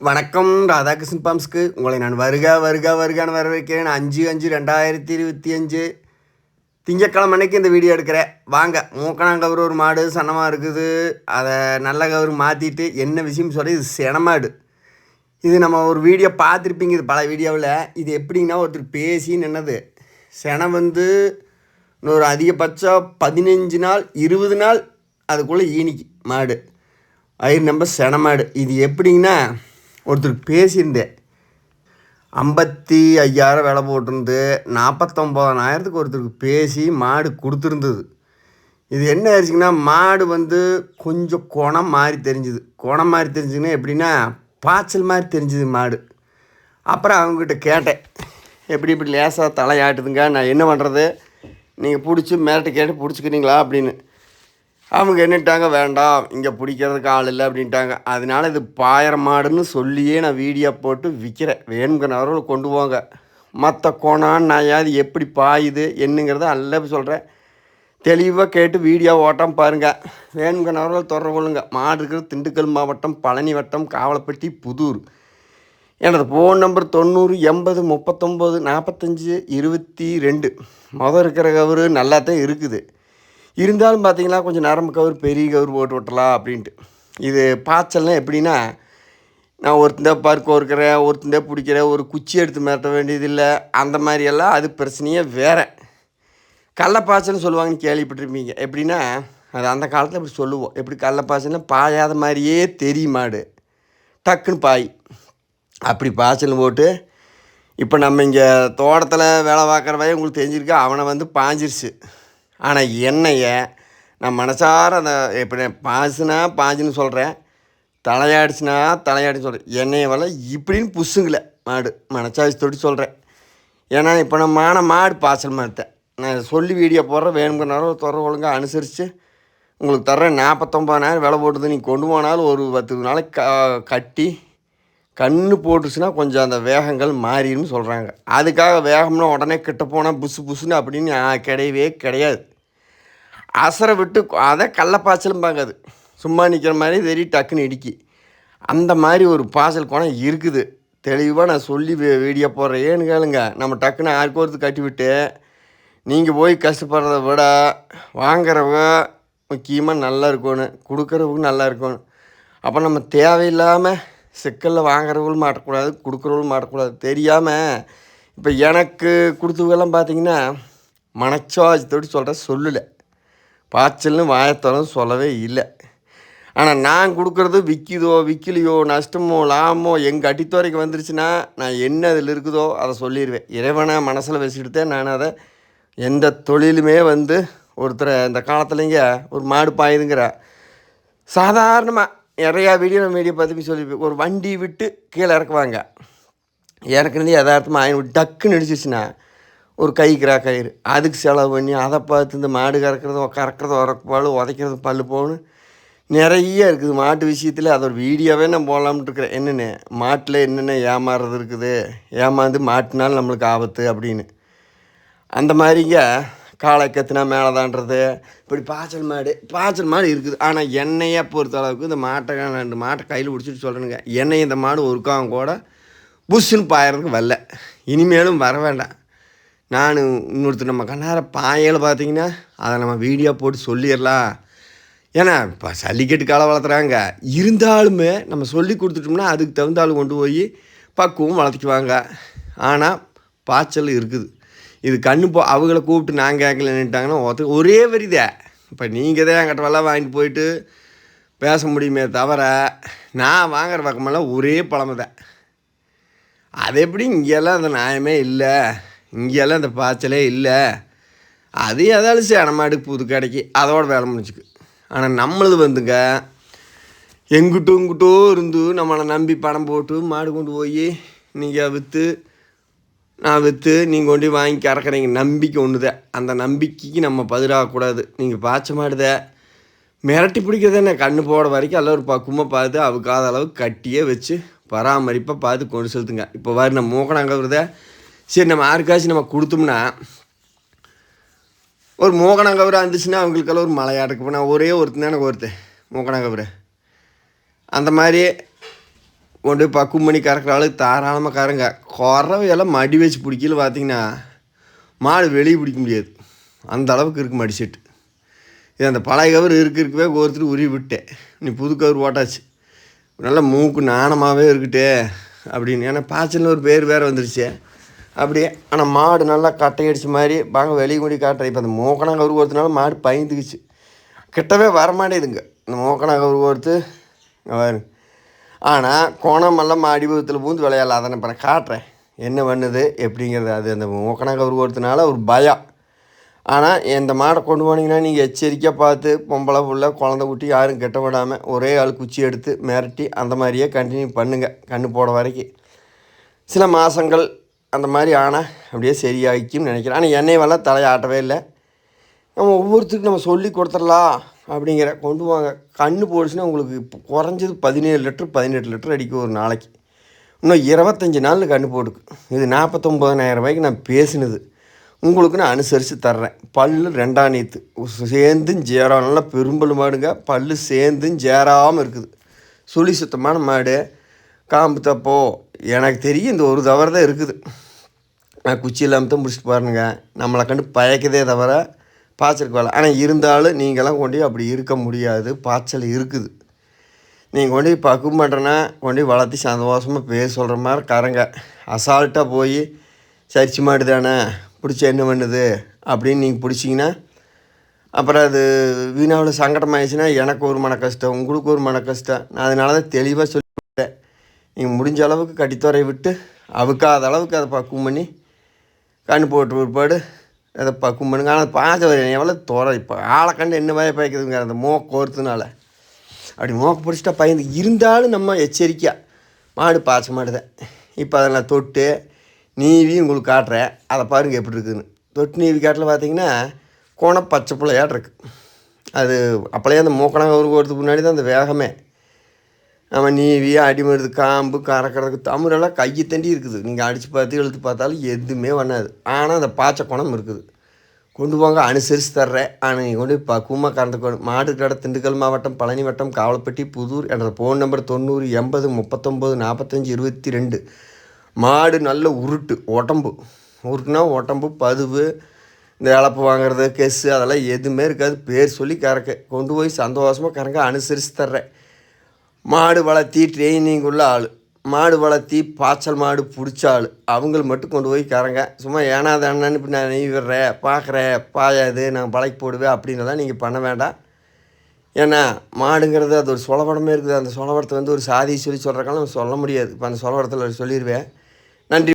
வணக்கம் ராதாகிருஷ்ணன் பாம்ஸ்க்கு. உங்களை நான் வருக வருக வருகான்னு வரவேற்கிறேன். அஞ்சு அஞ்சு ரெண்டாயிரத்தி இருபத்தி அஞ்சு திங்கக்கிழமை அன்னைக்கு இந்த வீடியோ எடுக்கிறேன். வாங்க மூக்கணாங்கவர் ஒரு மாடு சனமாக இருக்குது. அதை நல்ல கவர் மாற்றிட்டு என்ன விஷயம் சொல்லி இது செனமாடு இது நம்ம ஒரு வீடியோ பார்த்துருப்பீங்க இது பல வீடியோவில். இது எப்படின்னா ஒருத்தர் பேசி நின்னது. செனம் வந்து இன்னொரு அதிகபட்சம் பதினஞ்சு நாள் இருபது நாள் அதுக்குள்ளே ஈனிக்கு மாடு. ஐயர் நம்ம செனமாடு இது எப்படின்னா ஒருத்தர் பேசியிருந்தேன் ஐம்பத்தி ஐயாயிரம் விலை போட்டிருந்து நாற்பத்தொம்போதனாயிரத்துக்கு ஒருத்தருக்கு பேசி மாடு கொடுத்துருந்தது. இது என்ன ஆயிடுச்சுங்கன்னா மாடு வந்து கொஞ்சம் குணம் மாதிரி தெரிஞ்சுது. குணம் மாதிரி தெரிஞ்சுதுன்னா எப்படின்னா பாய்ச்சல் மாதிரி தெரிஞ்சுது மாடு. அப்புறம் அவங்ககிட்ட கேட்டேன். எப்படி இப்படி லேசாக தலையாட்டுதுங்க நான் என்ன பண்ணுறது நீங்கள் பிடிச்சி மிரட்டு கேட்டு பிடிச்சிக்கிறீங்களா அப்படின்னு. அவங்க என்னட்டாங்க வேண்டாம் இங்கே பிடிக்கிறதுக்கு ஆள் இல்லை அப்படின்ட்டாங்க. அதனால இது பாயிர மாடுன்னு சொல்லியே நான் வீடியோ போட்டு விற்கிறேன் வேணுங்கிறவர்கள் கொண்டு போங்க. மற்ற கோணான் நாயாது எப்படி பாயுது என்னங்கிறத அல்ல சொல்கிறேன் தெளிவாக கேட்டு வீடியோ ஓட்டம் பாருங்கள் வேணுங்கிறவர்கள் தொடர்பு கொள்ளுங்க. மாடு இருக்கிறது திண்டுக்கல் மாவட்டம் பழனி வட்டம் காவலப்பட்டி புதூர். எனது ஃபோன் நம்பர் தொண்ணூறு எண்பது முப்பத்தொம்போது நாற்பத்தஞ்சு இருபத்தி ரெண்டு. மொதல் இருக்கிற கவரு நல்லா தான் இருக்குது. இருந்தாலும் பார்த்தீங்கன்னா கொஞ்சம் நரம்பு கவர் பெரிய கவர் போட்டு விட்டலாம் அப்படின்ட்டு. இது பாய்ச்சல்னால் எப்படின்னா நான் ஒருத்தந்தே பருக்க இருக்கிறேன் ஒருத்தந்தே பிடிக்கிறேன் ஒரு குச்சி எடுத்து மிரட்ட வேண்டியதில்லை அந்த மாதிரியெல்லாம் அது பிரச்சனையே வேறு. கள்ளப்பாய்ச்சல்னு சொல்லுவாங்கன்னு கேள்விப்பட்டிருப்பீங்க. எப்படின்னா அது அந்த காலத்தில் இப்படி சொல்லுவோம். எப்படி கடலப்பாய்ச்சல்னா பாயாத மாதிரியே தெரியும் மாடு. டக்குன்னு பாய். அப்படி பாய்ச்சல் போட்டு இப்போ நம்ம இங்கே தோட்டத்தில் வேலை பார்க்குறவையே உங்களுக்கு தெரிஞ்சிருக்கா? அவனை வந்து பாஞ்சிருச்சு. ஆனால் என்னையை நான் மனசார அந்த எப்படி பாசுனா பாஞ்சுன்னு சொல்கிறேன் தலையாடிச்சுனா தலையாடின்னு சொல்கிறேன் என்னைய வலை இப்படின்னு புஷுங்கள மாடு. மனசாட்சி சொல்கிறேன் ஏன்னா இப்போ நான் மான மாடு பாய்ச்சல் மாட்டேன். நான் சொல்லி வீடியோ போடுறேன் வேணுங்கிற நேரம் துற ஒழுங்காக அனுசரித்து உங்களுக்கு தர்றேன். நாற்பத்தொம்பதாயிரம் விலை போட்டுது. நீ கொண்டு போனாலும் ஒரு பத்து நாளைக்கு க கட்டி கண்ணு போட்டுச்சுன்னா கொஞ்சம் அந்த வேகங்கள் மாறிடும்னு சொல்கிறாங்க அதுக்காக வேகம்னா உடனே கிட்ட போனால் புசு புசுன்னு அப்படின்னு கிடையவே கிடையாது. அசரை விட்டு அதை கள்ளப்பாய்ச்சலும் பார்க்காது சும்மா நிற்கிற மாதிரி தெரிய டக்குன்னு இடிக்கி. அந்த மாதிரி ஒரு பாய்ச்சல் குணம் இருக்குது. தெளிவாக நான் சொல்லி வீடியோ போடுறேன் ஏன்னு கேளுங்க. நம்ம டக்குன்னு ஆருக்கு கட்டிவிட்டு நீங்கள் போய் கஷ்டப்படுறத விட வாங்குறவங்க முக்கியமாக நல்லா இருக்கணும் கொடுக்குறவங்க நல்லா இருக்கணும். அப்போ நம்ம தேவையில்லாமல் சிக்கலில் வாங்குறவங்களும் மாட்டக்கூடாது கொடுக்குறவங்களும் மாட்டக்கூடாது. தெரியாமல் இப்போ எனக்கு கொடுத்தவங்கெல்லாம் பார்த்தீங்கன்னா மனச்சாஜத்தோடு சொல்கிற சொல்லலை. பாய்ச்சல்னு வாயத்தரம் சொல்லவே இல்லை. ஆனால் நான் கொடுக்குறது விற்கிதோ விற்கலையோ நஷ்டமோ லாபமோ எங்கள் அடித்துறைக்கு வந்துருச்சுன்னா நான் என்ன அதில் இருக்குதோ அதை சொல்லிடுவேன் இறைவனை மனசில் வச்சுக்கிட்டு நான் அதை எந்த தொழிலுமே வந்து ஒருத்தரை இந்த காலத்துலேங்க ஒரு மாடு பாயுதுங்கிற சாதாரணமாக நிறையா வீடியோ நம்ம வீடியோ பார்த்து சொல்லியிருப்பேன் ஒரு வண்டி விட்டு கீழே இறக்குவாங்க. இறக்குனது யதார்த்தமாக ஆயிரம் டக்குன்னு அடிச்சிச்சுன்னா ஒரு கை கிரா கயிறு. அதுக்கு செலவு பண்ணி அதை பார்த்து இந்த மாடு கறக்கிறது கறக்கிறது உரப்பால் உதைக்கிறது பல்லு போகணும் நிறைய இருக்குது. மாட்டு விஷயத்தில் அதோட ஒரு வீடியோவே நான் போகலாம்னு இருக்கிறேன். என்னென்ன? மாட்டில் என்னென்ன ஏமாறுறது இருக்குது? ஏமாந்து மாட்டினாலும் நம்மளுக்கு ஆபத்து அப்படின்னு. அந்த மாதிரிங்க காளை கத்துனா மேலே தான்றது இப்படி பாய்ச்சல் மாடு பாய்ச்சல் மாடு இருக்குது. ஆனால் எண்ணெயை பொறுத்த அளவுக்கு இந்த மாட்டை ரெண்டு மாட்டை கையில் பிடிச்சிட்டு சொல்கிறேனுங்க எண்ணெய் இந்த மாடு ஒருக்காவும் கூட புஷ்ஷுன்னு பாயறதுக்கு வரல. இனிமேலும் வர வேண்டாம். நான் இன்னொருத்தர் நம்ம கண்ணார பாயல் பார்த்தீங்கன்னா அதை நம்ம வீடியோ போட்டு சொல்லிடலாம். ஏன்னா இப்போ சல்லிக்கட்டு களை வளர்த்துறாங்க. இருந்தாலுமே நம்ம சொல்லி கொடுத்துட்டோம்னா அதுக்கு தகுந்தாலும் கொண்டு போய் பக்குவம் வளர்த்துக்குவாங்க. ஆனால் பாய்ச்சல் இருக்குது. இது கண்ணு போ அவங்கள கூப்பிட்டு நான் கேட்கலன்னுட்டாங்கன்னா ஒருத்தர் ஒரே வரிதே இப்போ நீங்கள் தான் என்கிட்ட வெள்ளம் வாங்கிட்டு போயிட்டு பேச முடியுமே தவிர நான் வாங்குற பக்கமெல்லாம் ஒரே பழமை தான். அது எப்படி இங்கெல்லாம் அந்த நியாயமே இல்லை இங்கெல்லாம் அந்த பாய்ச்சலே இல்லை. அது ஏதாலும் சேனமாட்டுக்கு புது கடைக்கு அதோட வேலை முடிஞ்சுக்கு. ஆனால் நம்மளது வந்துங்க எங்கிட்டோ இங்கிட்டோ இருந்து நம்மளை நம்பி பணம் போட்டு மாடு கொண்டு போய் நீங்கள் விற்று நான் விற்று நீங்கள் கொண்டு போய் வாங்கி கறக்குறீங்க. நம்பிக்கை ஒன்று தான் அந்த நம்பிக்கைக்கு நம்ம பதிலாகக்கூடாது நீங்கள் பாய்ச்ச மாடுத மிரட்டி பிடிக்கிறதானே கண்ணு போட வரைக்கும் எல்லாம் ஒரு பக்குவமாக பார்த்து அவுக்காத அளவுக்கு கட்டியே வச்சு பராமரிப்பாக பார்த்து கொண்டு செலுத்துங்க இப்போ வர நம்ம மூக்கணாங்கிறத சரி நம்ம யாருக்காச்சும் நம்ம கொடுத்தோம்னா ஒரு மூக்கணாங்கவராக இருந்துச்சுன்னா அவங்களுக்கெல்லாம் ஒரு மலையாடுக்கு போனால் ஒரே ஒருத்தன் தான் எனக்கு ஒருத்தன் மூக்கணாங்கவரை அந்த மாதிரி கொண்டு போய் பக்குவம் பண்ணி கறக்கிற அளவுக்கு தாராளமாக கறங்க. குறவையெல்லாம் மடி வச்சு பிடிக்கல பார்த்தீங்கன்னா மாடு வெளியே பிடிக்க முடியாது. அந்த அளவுக்கு இருக்குது மடி செட்டு. இது அந்த பழைய கவர் இருக்க இருக்கவே ஒருத்தர் உருவி விட்டேன். நீ புது கவர் போட்டாச்சு. நல்லா மூக்கு நாணமாகவே இருக்கட்டே அப்படின்னு. ஏன்னா பாய்ச்சல்னு ஒரு பேர் வேறு வந்துருச்சு. அப்படியே ஆனால் மாடு நல்லா கட்டையடிச்ச மாதிரி வாங்க வெளியே கூடி காட்டுறேன். இப்போ அந்த மூக்கணா கவர் ஒருத்தனால மாடு பயந்துக்குச்சு. கிட்டவே வரமாட்டேதுங்க இந்த மூக்கணா கவர் ஒருத்து இங்க பாருங்க. ஆனால் கோணமெல்லாம் மாடி பக்கத்தில் பூந்து விளையாடல அதை இப்போ நான் காட்டுறேன். என்ன பண்ணுது? எப்படிங்கிறது அது அந்த மூக்கணாக கவர் ஒருத்தனால ஒரு பயம் ஆனால் இந்த மாடை கொண்டு போனீங்கன்னா நீங்கள் எச்சரிக்கையாக பார்த்து பொம்பளை புள்ள குழந்தை குட்டி யாரும் கெட்ட விடாமல் ஒரே ஆள் குச்சி எடுத்து மிரட்டி அந்த மாதிரியே கண்டினியூ பண்ணுங்கள் கண்ணு போட வரைக்கும். சில மாதங்கள் அந்த மாதிரி ஆனால் அப்படியே சரியாகிக்கும்னு நினைக்கிறேன். ஆனால் எண்ணெய் வெள்ளம் தலையாட்டவே இல்லை. நம்ம ஒவ்வொருத்தருக்கும் நம்ம சொல்லி கொடுத்துடலாம். அப்படிங்கிற கொண்டு வாங்க. கண்ணு போடுச்சுன்னா உங்களுக்கு இப்போ குறைஞ்சது பதினேழு லிட்டர் பதினெட்டு லிட்டர் அடிக்கும் ஒரு நாளைக்கு. இன்னும் இருபத்தஞ்சி நாளில் கண்ணு போடுக்கு. இது நாற்பத்தொம்போதனாயிரம் ரூபாய்க்கு நான் பேசினது. உங்களுக்கு நான் அனுசரித்து தர்றேன். பல்லு ரெண்டாம் நீத்து. சேர்ந்தும் சேரா நல்லா பெரும்பல் மாடுங்க. பல்லு சேர்ந்தும் சேராமல் இருக்குது. சுழி சுத்தமான மாடு. காம்பு தப்போ எனக்கு தெரியும் இந்த ஒரு தவறு தான் இருக்குது. நான் குச்சி இல்லாமல் தான் முடிச்சுட்டு பாருங்க நம்மளை கண்டு பயக்கதே தவிர பாய்ச்சலுக்கு வரல ஆனால் இருந்தாலும் நீங்களாம் கொண்டு அப்படி இருக்க முடியாது. பாய்ச்சல் இருக்குது. நீங்கள் கொண்டு போய் பக்குவம் பண்ணுறேன்னா கொண்டு வளர்த்தி சந்தோஷமாக பேச சொல்கிற மாதிரி கரங்க. அசால்ட்டாக போய் சரிச்சு மாடு தானே பிடிச்ச என்ன பண்ணுது? அப்படின்னு நீங்கள் பிடிச்சிங்கன்னா அப்புறம் அது வீணாவில் சங்கடமாயிடுச்சுன்னா எனக்கு ஒரு மன கஷ்டம் உங்களுக்கு ஒரு மன கஷ்டம். நான் அதனால தான் தெளிவாக சொல்லிவிட்டேன் நீங்கள் முடிஞ்ச அளவுக்கு கட்டித்துறை விட்டு அவுக்காத அளவுக்கு அதை பக்குவம் பண்ணி கண்ணு போட்டு பிற்பாடு அதை ப பண்ணுங்க ஆனால் பாஞ்ச எவ்வளோ தோற இப்போ ஆளை கண்டு என்ன மாதிரி பயக்குதுங்க அந்த மோக்க கோர்த்துனால. அப்படி மோக்க பிடிச்சிட்டா பயந்து இருந்தாலும் நம்ம எச்சரிக்கையாக மாடு பாய்ச்ச மாடு இப்போ அதை நான் தொட்டு நீவி உங்களுக்கு காட்டுறேன். அதை பாருங்கள் எப்படி இருக்குதுன்னு. தொட்டு நீவி காட்டில் பார்த்தீங்கன்னா கோணம் பச்சை பிள்ளையாட்ருக்கு அது அப்பளையே அந்த மூக்கணாங்க ஒரு போகிறதுக்கு முன்னாடி தான் அந்த வேகமே. நம்ம நீவி அடிமருது காம்பு கறக்கிறதுக்கு தமிழெல்லாம் கையை தண்டி இருக்குது. நீங்கள் அடித்து பார்த்து எழுத்து பார்த்தாலும் எதுவுமே பண்ணாது ஆனால் அந்த பாய்ச்ச குணம் இருக்குது. கொண்டு போங்க அனுசரித்து தர்றேன். ஆனால் நீங்கள் கொண்டு போய் பக்குவமாக கறந்துக்கணும் மாடு கடை திண்டுக்கல் மாவட்டம் பழனி வட்டம் காவலப்பட்டி புதூர் என்ற ஃபோன் நம்பர் தொண்ணூறு எண்பது முப்பத்தொம்போது நாற்பத்தஞ்சி இருபத்தி ரெண்டு மாடு நல்ல உருட்டு உடம்பு. உருட்டுனா உடம்பு பதுவு இந்த இழப்பு வாங்குறது கெஸ்ஸு அதெல்லாம் எதுவுமே இருக்காது. பேர் சொல்லி கறக்க. கொண்டு போய் சந்தோஷமாக கறங்க அனுசரித்து தர்றேன். மாடு வளர்த்தி ட்ரைனிங் உள்ள ஆள். மாடு வளர்த்தி பாய்ச்சல் மாடு பிடிச்ச ஆள். அவங்கள மட்டும் கொண்டு போய் கரங்க. சும்மா ஏனா தானு இப்போ நான் நெய் விடுறேன் பார்க்குறேன் பாயாது நான் பழக்கி போடுவேன் அப்படின்னலாம் நீங்கள் பண்ண வேண்டாம். ஏன்னா மாடுங்கிறது அது ஒரு சொலவடமே இருக்குது. அந்த சொலவடத்தை வந்து ஒரு சாதி சொல்லி சொல்கிறக்கால சொல்ல முடியாது. இப்போ அந்த சொலவடத்தில் சொல்லிடுவேன் நன்றி.